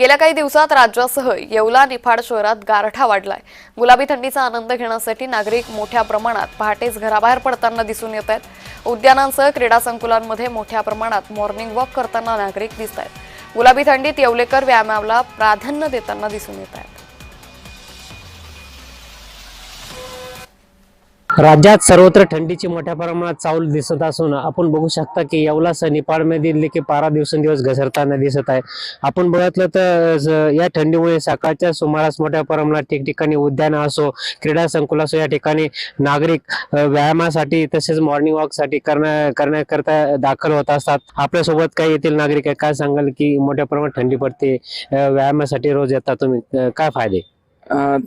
गेल्या काही दिवसात राज्यासह येवला निफाड शहरात गारठा वाढलाय. गुलाबी थंडीचा आनंद घेण्यासाठी नागरिक मोठ्या प्रमाणात पहाटेच घराबाहेर पडताना दिसून येत आहेत. उद्यानांसह क्रीडा संकुलांमध्ये मोठ्या प्रमाणात मॉर्निंग वॉक करताना नागरिक दिसत आहेत. गुलाबी थंडीत येवलेकर व्यायामाला प्राधान्य देताना दिसून येत आहेत. राज्यात सर्वत्र थंडीची मोठ्या प्रमाणात चावल दिसत असून आपण बघू शकता की येवला निपाडमध्ये की पारा दिवसेंदिवस घसरताना दिसत आहे. आपण बघितलं तर या थंडीमुळे सकाळच्या सुमारास मोठ्या प्रमाणात ठिकठिकाणी उद्यान असो क्रीडा संकुल असो या ठिकाणी नागरिक व्यायामासाठी तसेच मॉर्निंग वॉकसाठी करण्या करण्याकरता दाखल होत असतात. आपल्यासोबत काही येथील नागरिक आहे काय सांगाल की मोठ्या प्रमाणात थंडी पडते व्यायामासाठी रोज येतात तुम्ही काय फायदे?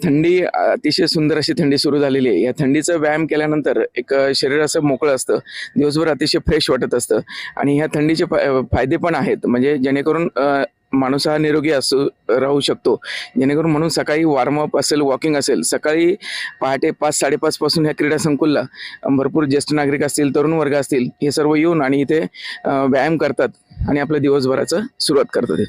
थंडी अतिशय सुंदर अशी थंडी सुरू झालेली आहे. या थंडीचा व्यायाम केल्यानंतर एक शरीर असं मोकळं असतं. दिवसभर अतिशय फ्रेश वाटत असतं. आणि ह्या थंडीचे फायदे पण आहेत. म्हणजे जेणेकरून माणूस हा निरोगी असू राहू शकतो. जेणेकरून म्हणून सकाळी वॉर्मअप असेल वॉकिंग असेल सकाळी पहाटे पाच साडेपाच पासून ह्या क्रीडा संकुलला भरपूर ज्येष्ठ नागरिक असतील तरुण वर्ग असतील हे सर्व येऊन आणि इथे व्यायाम करतात आणि आपल्या दिवसभराचं सुरुवात करतात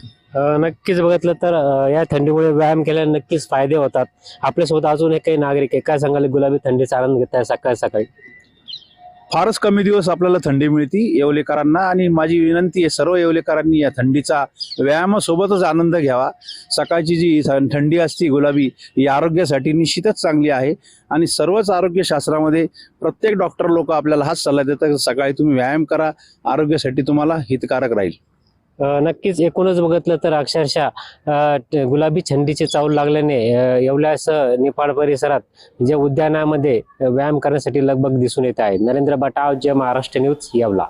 नक्कीच बघितलं तर या थंडीमुळे व्यायाम केल्याने नक्कीच फायदे होतात. आपल्यासोबत अजून एक काही नागरिक आहे. काय सांगाल? गुलाबी थंडीचा आनंद घेत आहे सकाळी सकाळी? फारच कमी दिवस आपल्याला थंडी मिळते येवलेकरांना आणि माझी विनंती आहे सर्व येवलेकरांनी या थंडीचा व्यायामासोबतच आनंद घ्यावा. सकाळची जी थंडी असते गुलाबी ही आरोग्यासाठी निश्चितच चांगली आहे आणि सर्वच आरोग्यशास्त्रामध्ये प्रत्येक डॉक्टर लोक आपल्याला हाच सल्ला देतात सकाळी तुम्ही व्यायाम करा आरोग्यासाठी तुम्हाला हितकारक राहील. नक्कीच एकूणच बघितलं तर अक्षरशः गुलाबी छंडीची चावल लागल्याने एवढ्यास येवल्यासह निपाड परिसरात जे उद्यानामध्ये व्यायाम करण्यासाठी लगबग दिसून येत आहे. नरेंद्र बटाव जे महाराष्ट्र न्यूज येवला.